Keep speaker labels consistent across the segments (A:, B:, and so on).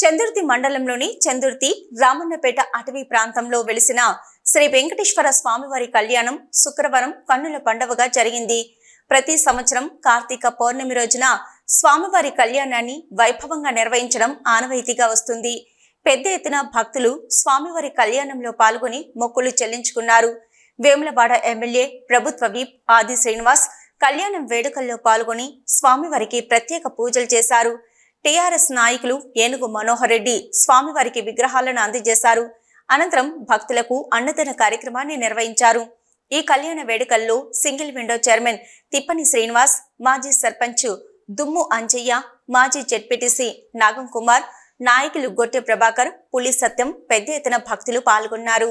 A: చందుర్తి మండలంలోని చందుర్తి రామన్నపేట అటవీ ప్రాంతంలో వెలిసిన శ్రీ వెంకటేశ్వర స్వామివారి కళ్యాణం శుక్రవారం కన్నుల పండవగా జరిగింది. ప్రతి సంవత్సరం కార్తీక పౌర్ణమి రోజున స్వామివారి కళ్యాణాన్ని వైభవంగా నిర్వహించడం ఆనవాయితీగా వస్తుంది. పెద్ద ఎత్తున భక్తులు స్వామివారి కళ్యాణంలో పాల్గొని మొక్కులు చెల్లించుకున్నారు. వేములవాడ ఎమ్మెల్యే ప్రభుత్వ వీప్ ఆది శ్రీనివాస్ కళ్యాణం వేడుకల్లో పాల్గొని స్వామివారికి ప్రత్యేక పూజలు చేశారు. టీఆర్ఎస్ నాయకులు ఏనుగు మనోహర్ రెడ్డి స్వామివారికి విగ్రహాలను అందజేశారు. అనంతరం భక్తులకు అన్నదాన కార్యక్రమాన్ని నిర్వహించారు. ఈ కళ్యాణ వేడుకల్లో single window chairman Tippani Srinivas మాజీ సర్పంచ్ దుమ్ము అంజయ్య మాజీ జెడ్పీటీసీ నాగం కుమార్ నాయకులు గొట్టె ప్రభాకర్ పులి సత్యం పెద్ద ఎత్తున భక్తులు పాల్గొన్నారు.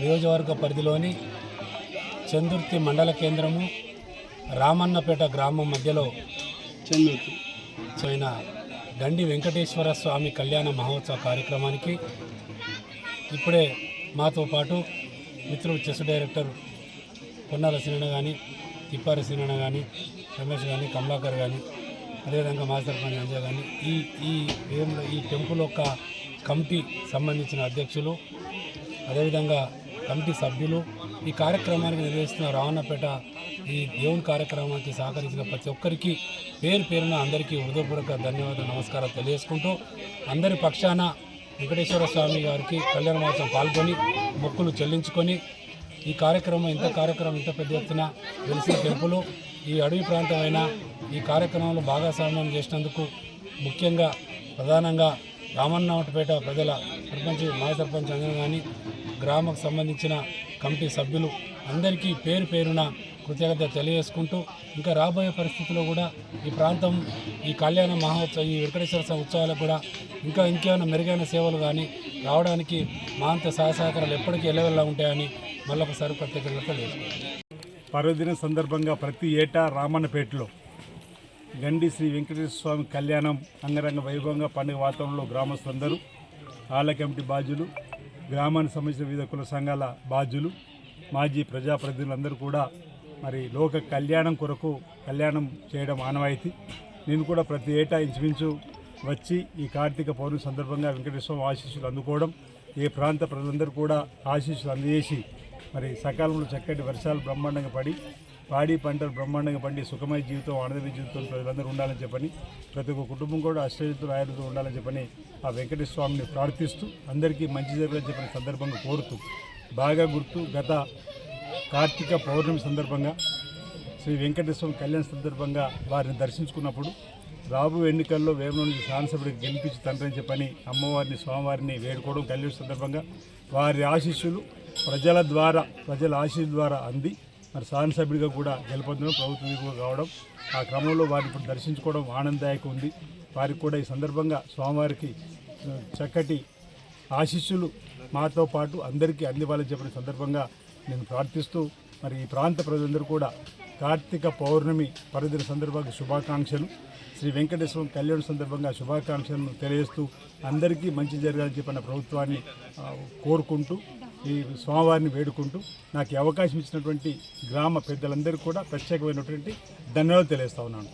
B: నియోజకవర్గ పరిధిలోని చందుర్తి మండల కేంద్రము రామన్నపేట గ్రామం మధ్యలో చందుర్తి. అయిన గండి వెంకటేశ్వర స్వామి కళ్యాణ మహోత్సవ కార్యక్రమానికి ఇప్పుడే మాతో పాటు మిత్రుడు చెస్ డైరెక్టర్ పొన్నాల సినిమా కానీ తిప్పారి సినిమా కానీ రమేష్ కానీ కమలాకర్ కానీ అదేవిధంగా మాస్టర్ పని అంజయ్ కానీ ఈ ఈ ఈ టెంపుల్ యొక్క కమిటీ సంబంధించిన అధ్యక్షులు అదేవిధంగా కమిటీ సభ్యులు ఈ కార్యక్రమానికి నిర్వహిస్తున్న రావణపేట ఈ దేవుని కార్యక్రమానికి సహకరించిన ప్రతి ఒక్కరికి పేరు పేరున అందరికీ హృదయపూర్వక ధన్యవాదాలు నమస్కారాలు తెలియజేసుకుంటూ అందరి పక్షాన వెంకటేశ్వర స్వామి గారికి కళ్యాణ మహోత్సవం పాల్గొని మొక్కులు చెల్లించుకొని ఈ కార్యక్రమం ఇంత కార్యక్రమం ఇంత పెద్ద ఎత్తున వెలిసిన టెంపులు ఈ అడవి ప్రాంతమైన ఈ కార్యక్రమంలో భాగస్వామ్యం చేసినందుకు ముఖ్యంగా ప్రధానంగా రామన్నవటపేట ప్రజల సర్పంచ్ మాజీ సర్పంచ్ అందరూ కానీ గ్రామకు సంబంధించిన కమిటీ సభ్యులు అందరికీ పేరు పేరున కృతజ్ఞత తెలియజేసుకుంటూ ఇంకా రాబోయే పరిస్థితుల్లో కూడా ఈ ప్రాంతం ఈ కళ్యాణ మహోత్సవ ఈ వెంకటేశ్వర స్వామి ఉత్సవాలకు కూడా ఇంకా ఇంకేమైనా మెరుగైన సేవలు కానీ రావడానికి మా అంత సహసహకారాలు ఎప్పటికీ ఎలవెల్లా ఉంటాయని మళ్ళొకసారి ప్రత్యేకంగా తెలియజేసుకుంటాం
C: పర్వదిన సందర్భంగా ప్రతి ఏటా రామన్నపేటలో గండి శ్రీ వెంకటేశ్వర స్వామి కళ్యాణం అంగరంగ వైభవంగా పండుగ వాతావరణంలో గ్రామస్తులందరూ ఆలయ కమిటీ బాధ్యులు గ్రామానికి సంబంధించిన వివిధ కుల సంఘాల బాధ్యులు మాజీ ప్రజాప్రతినిధులందరూ కూడా మరి లోక కళ్యాణం కొరకు కళ్యాణం చేయడం ఆనవాయితీ. నేను కూడా ప్రతి ఏటా ఇంచుమించు వచ్చి ఈ కార్తీక పౌర్ణమి సందర్భంగా వెంకటేశ్వర ఆశీస్సులు అందుకోవడం ఏ ప్రాంత ప్రజలందరూ కూడా ఆశీస్సులు అందజేసి మరి సకాలంలో చక్కటి వర్షాలు బ్రహ్మాండంగా పడి పాడి పంటలు బ్రహ్మాండంగా పండి సుఖమయ జీవితం ఆనందమైన జీవితం ప్రజలందరూ ఉండాలని చెప్పని ప్రతి ఒక్క కుటుంబం కూడా అష్టయుతులు ఆయుర్వేదం ఉండాలని చెప్పని ఆ వెంకటేశ్వర స్వామిని ప్రార్థిస్తూ అందరికీ మంచి జరగాలని చెప్పిన సందర్భంగా కోరుతూ బాగా గుర్తు గత కార్తీక పౌర్ణమి సందర్భంగా శ్రీ వెంకటేశ్వర కళ్యాణ సందర్భంగా వారిని దర్శించుకున్నప్పుడు రాబో ఎన్నికల్లో వేమలో నుంచి శాసనసభ్యుడికి గెలిపించి తండ్రి చెప్పని అమ్మవారిని స్వామివారిని వేడుకోవడం కళ్యాణ సందర్భంగా వారి ఆశీస్సులు ప్రజల ద్వారా ప్రజల ఆశీస్సుల ద్వారా అంది. మరి శాసనసభ్యుడిగా కూడా గెలుపొందడం ప్రభుత్వం కావడం ఆ క్రమంలో వారిని ఇప్పుడు దర్శించుకోవడం ఆనందదాయకం ఉంది వారికి కూడా ఈ సందర్భంగా స్వామివారికి చక్కటి ఆశీస్సులు మాతో పాటు అందరికీ అందివ్వాలని చెప్పిన సందర్భంగా నేను ప్రార్థిస్తూ మరి ఈ ప్రాంత ప్రజలందరూ కూడా కార్తీక పౌర్ణమి పర్వదిన సందర్భంగా శుభాకాంక్షలు శ్రీ వెంకటేశ్వరం కళ్యాణ సందర్భంగా శుభాకాంక్షలను తెలియజేస్తూ అందరికీ మంచి జరగాలని చెప్పిన ప్రభుత్వాన్ని కోరుకుంటూ ఈ స్వామివారిని వేడుకుంటూ నాకు అవకాశం ఇచ్చినటువంటి గ్రామ పెద్దలందరికీ కూడా ప్రత్యేకమైనటువంటి ధన్యవాదాలు తెలియజేస్తా ఉన్నాను.